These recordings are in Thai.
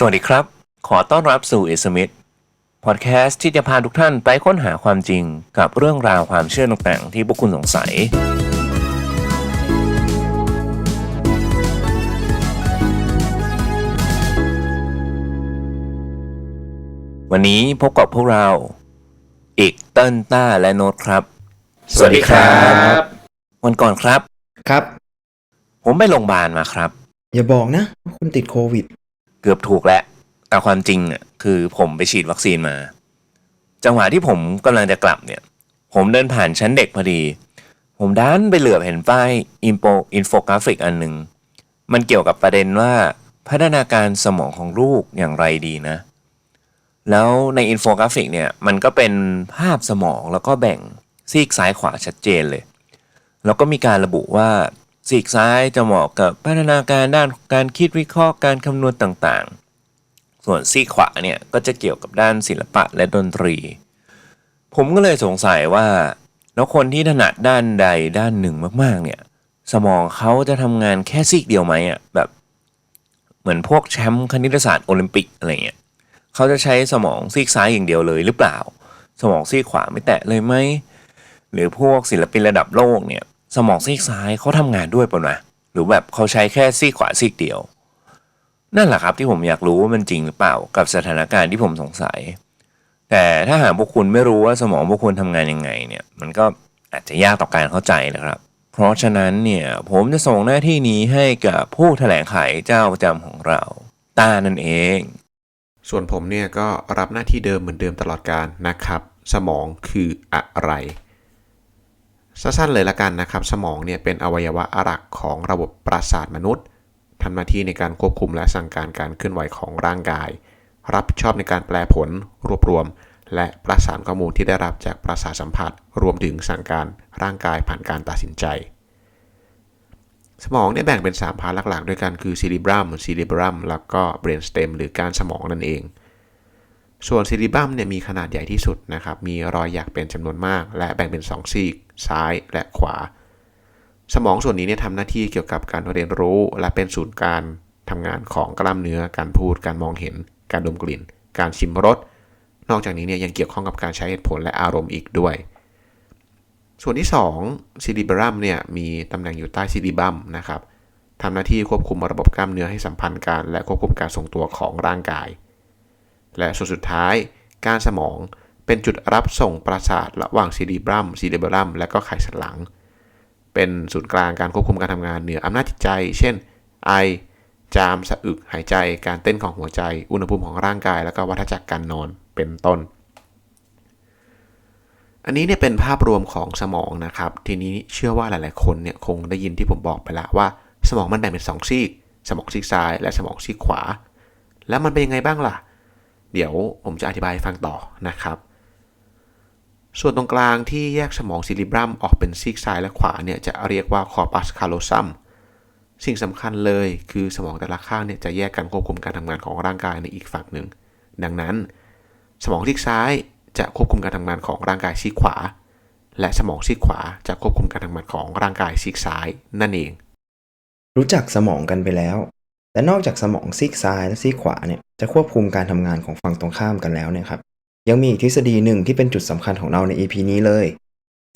สวัสดีครับ ขอต้อนรับสู่ s m i t h พอดแคสต์ที่จะพาทุกท่านไปค้นหาความจริงกับเรื่องราวความเชื่อต่างๆที่พวกคุณสงสัย วันนี้พบกับพวกเรา อีกเติ้ลต้าและโน้ตครับ สวัสดีครับ วันก่อนครับ ครับ ผมไปโรงพยาบาลมาครับ อย่าบอกนะว่าคุณติดโควิด เกือบถูกแล้วแต่ความจริงอะคือผมไปฉีดวัคซีนมา จังหวะที่ผมกำลังจะกลับเนี่ย ผมเดินผ่านชั้นเด็กพอดี ผมด้านไปเหลือบเห็นป้ายอินโปอินโฟกราฟิกอันหนึ่งมันเกี่ยวกับประเด็นว่าพัฒนาการสมองของลูกอย่างไรดีนะ แล้วในอินโฟกราฟิกเนี่ยมันก็เป็นภาพสมองแล้วก็แบ่งซีกซ้ายขวาชัดเจนเลย แล้วก็มีการระบุว่า ซีกซ้ายจะเหมาะกับพัฒนาการด้านการคิดวิเคราะห์การคำนวณต่างๆ ส่วนซีกขวาเนี่ยก็จะเกี่ยวกับด้านศิลปะและดนตรี ผมก็เลยสงสัยว่า แล้วคนที่ถนัดด้านใดด้านหนึ่งมากๆเนี่ยสมองเขาจะทำงานแค่ซีกเดียวไหมอะแบบเหมือนพวกแชมป์คณิตศาสตร์โอลิมปิกอะไรเงี้ยเขาจะใช้สมองซีกซ้ายอย่างเดียวเลยหรือเปล่า สมองซีกขวาไม่แตะเลยไหมหรือพวกศิลปินระดับโลกเนี่ย สมองซีกซ้ายเขาทำงานด้วยป่ะนะหรือแบบเขาใช้แค่ซีกขวาซีกเดียว นั่นแหละครับที่ผมอยากรู้ว่ามันจริงหรือเปล่ากับสถานการณ์ที่ผมสงสัย แต่ถ้าหากพวกคุณไม่รู้ว่าสมองพวกคุณทำงานยังไงเนี่ย มันก็อาจจะยากต่อการเข้าใจนะครับ เพราะฉะนั้นเนี่ยผมจะส่งหน้าที่นี้ให้กับผู้แถลงไขเจ้าประจำของเราตานั่นเอง ส่วนผมเนี่ยก็รับหน้าที่เดิมเหมือนเดิมตลอดการนะครับ สมองคืออะไร สั้นๆเลยละกันนะครับ สมองเนี่ยเป็นอวัยวะหลักของระบบประสาทมนุษย์ทำหน้าที่ในการควบคุมและสั่งการการเคลื่อนไหวของร่างกาย รับผิดชอบในการแปลผล รวบรวม และประสานข้อมูลที่ได้รับจากประสาทสัมผัส รวมถึงสั่งการร่างกายผ่านการตัดสินใจ สมองเนี่ยแบ่งเป็น 3 พาร์ทหลักๆ ด้วยกันคือ cerebrum cerebrum แล้วก็ brainstem หรือการสมองนั่นเอง ส่วน cerebrum เนี่ยมีขนาดใหญ่ที่สุดนะครับ มีรอยหยักเป็นจำนวนมาก และแบ่งเป็น 2 ซีก ซ้ายและขวา สมองส่วนนี้เนี่ยทำหน้าที่เกี่ยวกับการเรียนรู้ และเป็นศูนย์การทำงานของกล้ามเนื้อ การพูด การมองเห็น การดมกลิ่น การชิมรส นอกจากนี้เนี่ยยังเกี่ยวข้องกับการใช้เหตุผลและอารมณ์อีกด้วย ส่วนที่2ซิลิบรัมเนี่ยมีตำแหน่งอยู่ใต้ซิลิบัมนะครับทำหน้าที่ควบคุมระบบกล้ามเนื้อให้สัมพันธ์กันและควบคุมการทรงตัวของร่างกาย และส่วนสุดท้ายการสมองเป็นจุดรับส่งประสาทระหว่างซิลิบัมซิลิเบรัมและก็ไขสันหลัง เป็นศูนย์กลางการควบคุมการทำงานเหนืออำนาจจิตใจ เช่น ไอ จามสะอึกหายใจ การเต้นของหัวใจ อุณหภูมิของร่างกาย แล้วก็วัฏจักรการนอนเป็นต้น อันนี้เนี่ยเป็นภาพรวมของสมองนะครับ ทีนี้เชื่อว่าหลาย ๆ คนเนี่ยคงได้ยินที่ผมบอกไปละว่า สมองมันแบ่งเป็น 2 ซีก สมองซีกซ้าย และสมองซีกขวา แล้วมันเป็นยังไงบ้างล่ะ เดี๋ยวผมจะอธิบายฟังต่อนะครับ ส่วนตรงกลางที่แยกสมองซิลิบรัมออกเป็นซีกซ้ายและขวาเนี่ยจะเรียกว่าคอปัสคาโลซัมสิ่งสำคัญเลยคือสมองแต่ละข้างเนี่ยจะแยกกันควบคุมการทำงานของร่างกายในอีกฝั่งหนึ่ง ดังนั้น สมองซีกซ้ายจะควบคุมการทำงานของร่างกายซีกขวา และสมองซีกขวาจะควบคุมการทำงานของร่างกายซีกซ้ายนั่นเอง รู้จักสมองกันไปแล้ว และนอกจากสมองซีกซ้ายและซีกขวาเนี่ยจะควบคุมการทำงานของฝั่งตรงข้ามกันแล้วเนี่ยครับยังมีอีกทฤษฎีหนึ่งที่เป็นจุดสำคัญของเราใน EP นี้เลย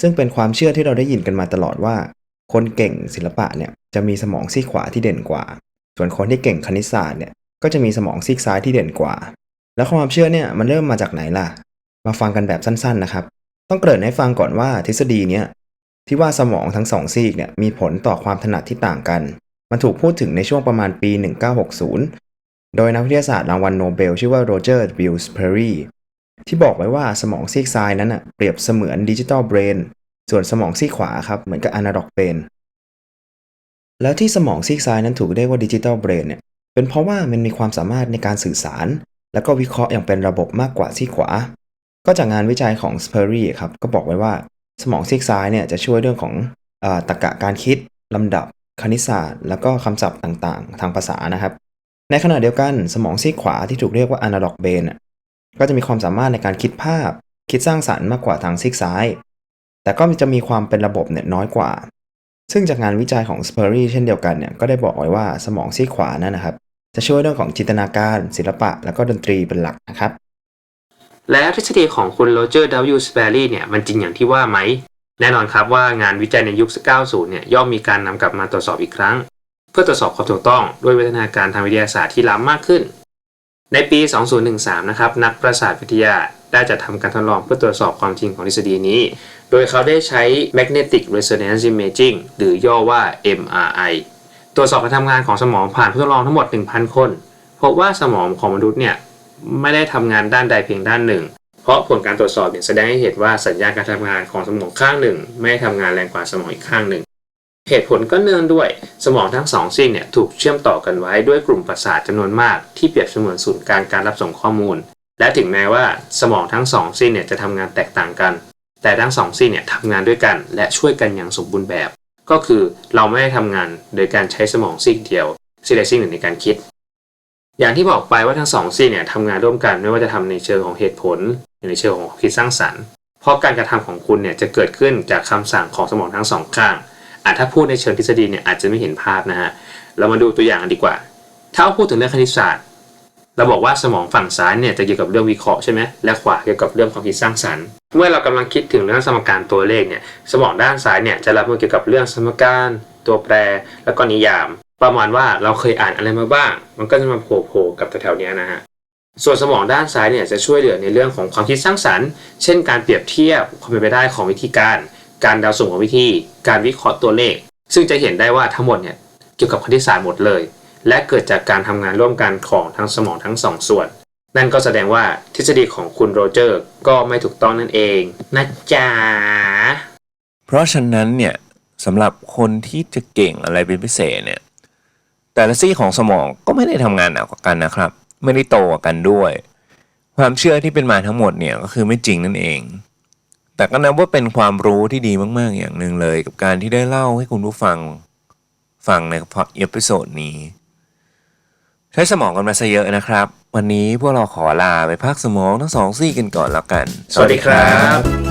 ซึ่งเป็นความเชื่อที่เราได้ยินกันมาตลอดว่า คนเก่งศิลปะเนี่ยจะมีสมองซีกขวาที่เด่นกว่า ส่วนคนที่เก่งคณิตศาสตร์เนี่ยก็จะมีสมองซีกซ้ายที่เด่นกว่า แล้วความเชื่อเนี่ยมันเริ่มมาจากไหนล่ะ มาฟังกันแบบสั้นๆนะครับ ต้องเกริ่นให้ฟังก่อนว่าทฤษฎีเนี้ยที่ว่าสมองทั้งสองซีกเนี่ยมีผลต่อความถนัดที่ต่างกัน มันถูกพูดถึงในช่วงประมาณปี 1960 โดยนักวิทยาศาสตร์รางวัลโนเบล ชื่อว่าโรเจอร์วิลส์เพอรีที่บอกไว้ว่าสมองซีกซ้ายนั้นน่ะเปรียบเสมือนดิจิตอลเบรนส่วนสมองซีกขวาครับเหมือนกับอนาล็อกเบรนแล้วที่สมองซีกซ้ายนั้นถูกเรียกว่าดิจิตอลเบรนเนี่ยเป็นเพราะว่ามันมีความสามารถในการสื่อสาร และก็วิเคราะห์อย่างเป็นระบบมากกว่าซีกขวา ก็จากงานวิจัยของสเปอรี่ครับก็บอกไว้ว่า สมองซีกซ้ายเนี่ยจะช่วยเรื่องของอาตรรกะการคิดลำดับ คณิตศาสตร์ แล้วก็คำศัพท์ต่างๆ ทางภาษานะครับ ในขณะเดียวกันสมองซีกขวาที่ถูกเรียกว่า analog brain น่ะก็จะมีความสามารถในการคิดภาพ คิดสร้างสรรค์มากกว่าทางซีกซ้าย แต่ก็จะมีความเป็นระบบเนี่ยน้อยกว่า ซึ่งจากงานวิจัยของ s p u r r y เช่นเดียวกันเนี่ยก็ได้บอกไว้ว่าสมองซีกขวานั่นนะครับ จะช่วยเรื่องของจินตนาการ ศิลปะ แล้วก็ดนตรีเป็นหลักนะครับ แล้วทฤษฎีของคุณโรเจอร์ W. Sperry เนี่ยมันจริงอย่างที่ว่าไหม แน่นอนครับว่างานวิจัยในยุค 90 เนี่ยย่อมมีการนำกลับมาตรวจสอบอีกครั้ง เพื่อตรวจสอบความถูกต้องด้วยวิวัฒนาการทางวิทยาศาสตร์ที่ล้ำมากขึ้น ในปี 2013 นะครับนักประสาทวิทยาได้จัดทำการทดลองเพื่อตรวจสอบความจริงของทฤษฎีนี้ โดยเขาได้ใช้ magnetic resonance imaging หรือย่อว่า MRI ตรวจสอบการทำงานของสมองผ่านผู้ทดลองทั้งหมด 1,000 คน พบว่าสมองของมนุษย์เนี่ยไม่ได้ทำงานด้านใดเพียงด้านหนึ่ง เพราะผลการตรวจสอบเนี่ยแสดงให้เห็นว่าสัญญาการทำงานของสมองข้างหนึ่ง ไม่ได้ทำงานแรงกว่าสมองอีกข้างหนึ่ง เหตุผลก็เนื่องด้วยสมองทั้งสองซีกเนี่ยถูกเชื่อมต่อกันไว้ด้วยกลุ่มประสาทจำนวนมากที่เปรียบเสมือนศูนย์กลางการรับส่งข้อมูล และถึงแม้ว่าสมองทั้งสองซีกเนี่ยจะทำงานแตกต่างกัน แต่ทั้งสองซีกเนี่ยทำงานด้วยกัน และช่วยกันอย่างสมบูรณ์แบบ ก็คือเราไม่ได้ทำงานโดยการใช้สมองซีกเดียวซีกใดซีกหนึ่งในการคิด อย่างที่บอกไปว่าทั้งสองซีเนี่ยทำงานร่วมกันไม่ว่าจะทำในเชิงของเหตุผลหรือในเชิงของความคิดสร้างสรรค์เพราะการกระทำของคุณเนี่ยจะเกิดขึ้นจากคำสั่งของสมองทั้งสองข้างอะถ้าพูดในเชิงทฤษฎีเนี่ยอาจจะไม่เห็นภาพนะฮะเรามาดูตัวอย่างกันดีกว่า ถ้าเราพูดถึงเรื่องคณิตศาสตร์เราบอกว่าสมองฝั่งซ้ายเนี่ยจะเกี่ยวกับเรื่องวิเคราะห์ใช่ไหมและขวาเกี่ยวกับเรื่องความคิดสร้างสรรค์ เมื่อเรากำลังคิดถึงเรื่องสมการตัวเลขเนี่ยสมองด้านซ้ายเนี่ยจะรับมือเกี่ยวกับเรื่องสมการ ตัวแปร แล้วก็นิยาม ประมาณว่าเราเคยอ่านอะไรมาบ้าง มันก็จะมาโผล่ๆกับแถวๆเนี้ยนะฮะส่วนสมองด้านซ้ายเนี่ยจะช่วยเหลือในเรื่องของความคิดสร้างสรรค์ เช่น การเปรียบเทียบความเป็นไปได้ของวิธีการ การเดาสุ่มของวิธี การวิเคราะห์ตัวเลข ซึ่งจะเห็นได้ว่าทั้งหมดเนี่ยเกี่ยวกับคณิตศาสตร์หมดเลย และเกิดจากการทำงานร่วมกันของทั้งสมองทั้งสองส่วน นั่นก็แสดงว่าทฤษฎีของคุณโรเจอร์ก็ไม่ถูกต้องนั่นเองนะจ๊ะเพราะฉะนั้นเนี่ยสำหรับคนที่จะเก่งอะไรเป็นพิเศษเนี่ย แต่ละซี่ของสมองก็ไม่ได้ทำงานหนักกว่ากันนะครับ ไม่ได้โตกว่ากันด้วย ความเชื่อที่เป็นมาทั้งหมดเนี่ยก็คือไม่จริงนั่นเอง แต่ก็นับว่าเป็นความรู้ที่ดีมากๆอย่างหนึ่งเลย กับการที่ได้เล่าให้คุณผู้ฟังฟังในพอดเอพิโซดนี้ ใช้สมองกันมาซะเยอะนะครับ วันนี้พวกเราขอลาไปพักสมองทั้งสองซี่กันก่อนแล้วกัน สวัสดีครับ